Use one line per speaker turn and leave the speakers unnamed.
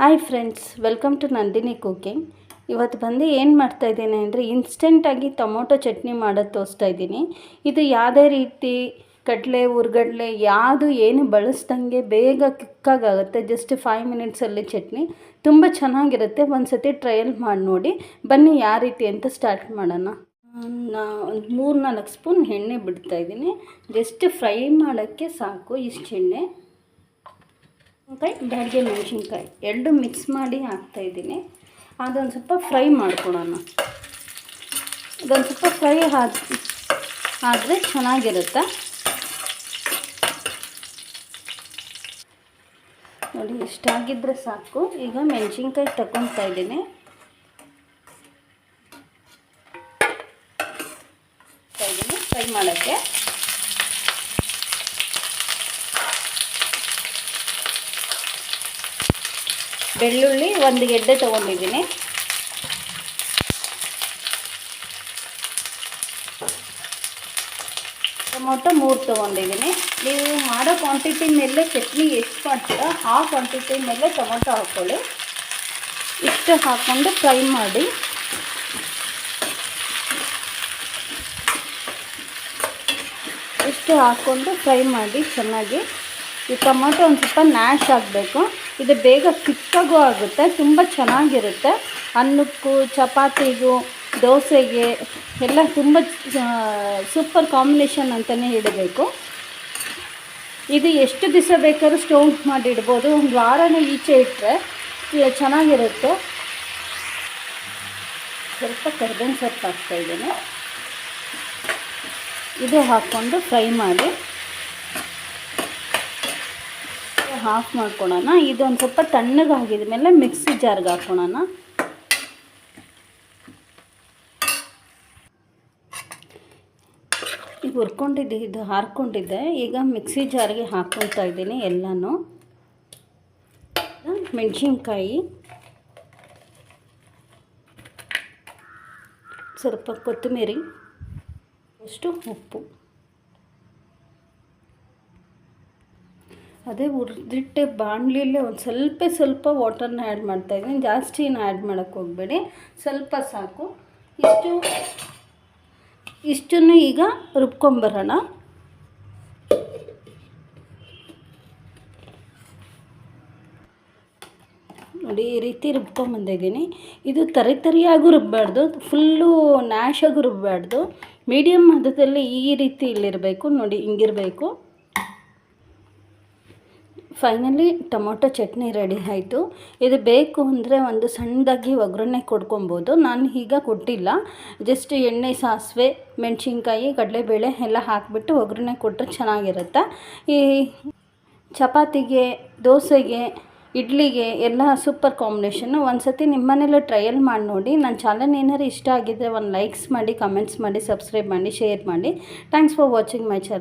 Hi friends welcome to Nandini cooking ಇವತ್ತು ಬಂದು ಏನು ಮಾಡ್ತಾಯಿದ್ದೀನಿ ಅಂದರೆ ಇನ್ಸ್ಟೆಂಟಾಗಿ ಟೊಮೊಟೊ ಚಟ್ನಿ ಮಾಡೋದು ತೋರಿಸ್ತಾ ಇದ್ದೀನಿ. ಇದು ಯಾವುದೇ ರೀತಿ, ಕಡಲೆ ಹುರ್ಗಡ್ಲೆ ಯಾವುದು ಏನು ಬಳಸ್ದಂಗೆ ಬೇಗ ಕ್ವಿಕ್ಕಾಗುತ್ತೆ ಜಸ್ಟ್ ಫೈವ್ ಮಿನಿಟ್ಸಲ್ಲಿ ಚಟ್ನಿ ತುಂಬ ಚೆನ್ನಾಗಿರುತ್ತೆ. ಒಂದು ಸತಿ ಟ್ರಯಲ್ ಮಾಡಿ ನೋಡಿ. ಬನ್ನಿ ಯಾವ ರೀತಿ ಅಂತ ಸ್ಟಾರ್ಟ್ ಮಾಡೋಣ. ನಾ ಒಂದು ಮೂರು ನಾಲ್ಕು ಸ್ಪೂನ್ ಎಣ್ಣೆ ಬಿಡ್ತಾಯಿದ್ದೀನಿ ಜಸ್ಟ್ ಫ್ರೈ ಮಾಡೋಕ್ಕೆ ಸಾಕು ಇಷ್ಟು ಎಣ್ಣೆ. ಮೆಣಸಿನ್ಕಾಯಿ ಬ್ಯಾಡಿಗೆ ಮೆಣಸಿನ್ಕಾಯಿ. ಎರಡು ಮಿಕ್ಸ್ ಮಾಡಿ ಹಾಕ್ತಾಯಿದ್ದೀನಿ ಅದೊಂದು ಸ್ವಲ್ಪ ಫ್ರೈ ಮಾಡ್ಕೊಳೋಣ ಅದೊಂದು ಸ್ವಲ್ಪ ಫ್ರೈ ಹಾಕಿ ಆದರೆ ಚೆನ್ನಾಗಿರುತ್ತೆ. ನೋಡಿ ಇಷ್ಟಾಗಿದ್ದರೆ ಸಾಕು. ಈಗ ಮೆಣಸಿನ್ಕಾಯಿ ತಗೊತಾ ಇದ್ದೀನಿ. ಫ್ರೈ ಮಾಡೋಕ್ಕೆ. ಬೆಳ್ಳುಳ್ಳಿ ಒಂದು ಗೆಡ್ಡೆ ತೊಗೊಂಡಿದ್ದೀನಿ. ಟೊಮೊಟೊ ಮೂರು ತೊಗೊಂಡಿದ್ದೀನಿ. ನೀವು ಮಾಡೋ ಕ್ವಾಂಟಿಟಿ ಮೇಲೆ ಚಟ್ನಿ ಎಷ್ಟು ಮಾಡ್ತೀರೋ ಆ ಕ್ವಾಂಟಿಟಿ ಮೇಲೆ ಟೊಮೊಟೊ ಹಾಕ್ಕೊಳ್ಳಿ ಇಷ್ಟು ಹಾಕ್ಕೊಂಡು ಫ್ರೈ ಮಾಡಿ. ಇಷ್ಟು ಹಾಕ್ಕೊಂಡು ಫ್ರೈ ಮಾಡಿ ಚೆನ್ನಾಗಿ ಈ ಟೊಮೊಟೊ ಒಂದು ಸ್ವಲ್ಪ ನ್ಯಾಶ್ ಆಗಬೇಕು. ಇದು ಬೇಗ ಕಿಕ್ಕಾಗೂ ಆಗುತ್ತೆ, ತುಂಬ ಚೆನ್ನಾಗಿರುತ್ತೆ. ಅನ್ನಕ್ಕೂ, ಚಪಾತಿಗೂ, ದೋಸೆಗೆ ಎಲ್ಲ ತುಂಬ ಸೂಪರ್ ಕಾಂಬಿನೇಷನ್ ಅಂತಲೇ ಇಡಬೇಕು. ಇದು ಎಷ್ಟು ದಿವಸ ಬೇಕಾದ್ರೂ ಸ್ಟೋವ್ ಮಾಡಿ ಇಡ್ಬೋದು ಒಂದು ವಾರನೇ ಈಚೆ ಇಟ್ಟರೆ ಚೆನ್ನಾಗಿರುತ್ತೆ. ಸ್ವಲ್ಪ ಕರ್ಬೇವಿನ ಸೊಪ್ಪು ಹಾಕ್ತಾಯಿದ್ದೀನಿ ಇದು ಹಾಕ್ಕೊಂಡು ಫ್ರೈ ಮಾಡಿ. ಹಾಫ್ ಮಾಡ್ಕೊಳೋಣ. ಇದೊಂದು ಸ್ವಲ್ಪ ತಣ್ಣಗಾಗಿದ ಮೇಲೆ ಮಿಕ್ಸಿ ಜಾರ್ಗೆ ಹಾಕ್ಕೊಳೋಣ ಈಗ ಹುರ್ಕೊಂಡಿದ್ದೆ, ಇದು ಹಾರ್ಕೊಂಡಿದ್ದೆ. ಈಗ ಮಿಕ್ಸಿ ಜಾರ್ಗೆ ಹಾಕ್ಕೊಳ್ತಾ ಇದ್ದೀನಿ ಎಲ್ಲನೂ. ಮೆಣಸಿನ್ಕಾಯಿ. ಸ್ವಲ್ಪ ಕೊತ್ತಂಬರಿ. ಅಷ್ಟು ಉಪ್ಪು. ಅದೇ ಉರಿದಿಟ್ಟೆ ಬಾಣಲಿಯಲ್ಲೇ ಒಂದು ಸ್ವಲ್ಪ ಸ್ವಲ್ಪ ವಾಟರ್ನ ಆ್ಯಡ್ ಮಾಡ್ತಾಯಿದ್ದೀನಿ ಏನು ಆ್ಯಡ್ ಮಾಡೋಕ್ಕೆ ಹೋಗಬೇಡಿ. ಸ್ವಲ್ಪ ಸಾಕು. ಇಷ್ಟು, ಇಷ್ಟನ್ನು ಈಗ ರುಬ್ಕೊಂಬರೋಣ. ನೋಡಿ, ಈ ರೀತಿ ರುಬ್ಕೊಂಬಂದಿದ್ದೀನಿ ಇದು ತರಿ ತರಿಯಾಗೂ ರುಬ್ಬಾರ್ದು ಫುಲ್ಲು ನ್ಯಾಶಾಗೂ ರುಬ್ಬಾರ್ದು. ಮೀಡಿಯಮ್ ಹದದಲ್ಲಿ ಈ ರೀತಿ ಇಲ್ಲಿರಬೇಕು. ನೋಡಿ, ಹಿಂಗಿರಬೇಕು. ಫೈನಲಿ ಟೊಮೊಟೊ ಚಟ್ನಿ ರೆಡಿ ಆಯಿತು. ಇದು ಬೇಕು ಅಂದರೆ ಒಂದು ಸಣ್ಣದಾಗಿ ಒಗ್ಗರಣೆ ಕೊಡ್ಕೊಬೋದು. ನಾನು ಈಗ ಕೊಟ್ಟಿಲ್ಲ. ಜಸ್ಟ್ ಎಣ್ಣೆ, ಸಾಸಿವೆ, ಮೆಣಸಿನ್ಕಾಯಿ, ಕಡಲೆಬೇಳೆ ಎಲ್ಲ ಹಾಕಿಬಿಟ್ಟು ಒಗ್ಗರಣೆ ಕೊಟ್ಟರೆ ಚೆನ್ನಾಗಿರುತ್ತೆ. ಈ ಚಪಾತಿಗೆ, ದೋಸೆಗೆ, ಇಡ್ಲಿಗೆ ಎಲ್ಲ ಸೂಪರ್ ಕಾಂಬಿನೇಷನ್ನು ಒಂದು ಸತಿ ನಿಮ್ಮ ಮನೇಲಿ ಟ್ರಯಲ್ ಮಾಡಿ ನೋಡಿ. ನನ್ನ ಚಾನಲ್ ಏನಾದ್ರು ಇಷ್ಟ ಆಗಿದ್ದರೆ ಒಂದು ಲೈಕ್ಸ್ ಮಾಡಿ ಕಮೆಂಟ್ಸ್ ಮಾಡಿ ಸಬ್ಸ್ಕ್ರೈಬ್ ಮಾಡಿ ಶೇರ್ ಮಾಡಿ. Thanks for watching my channel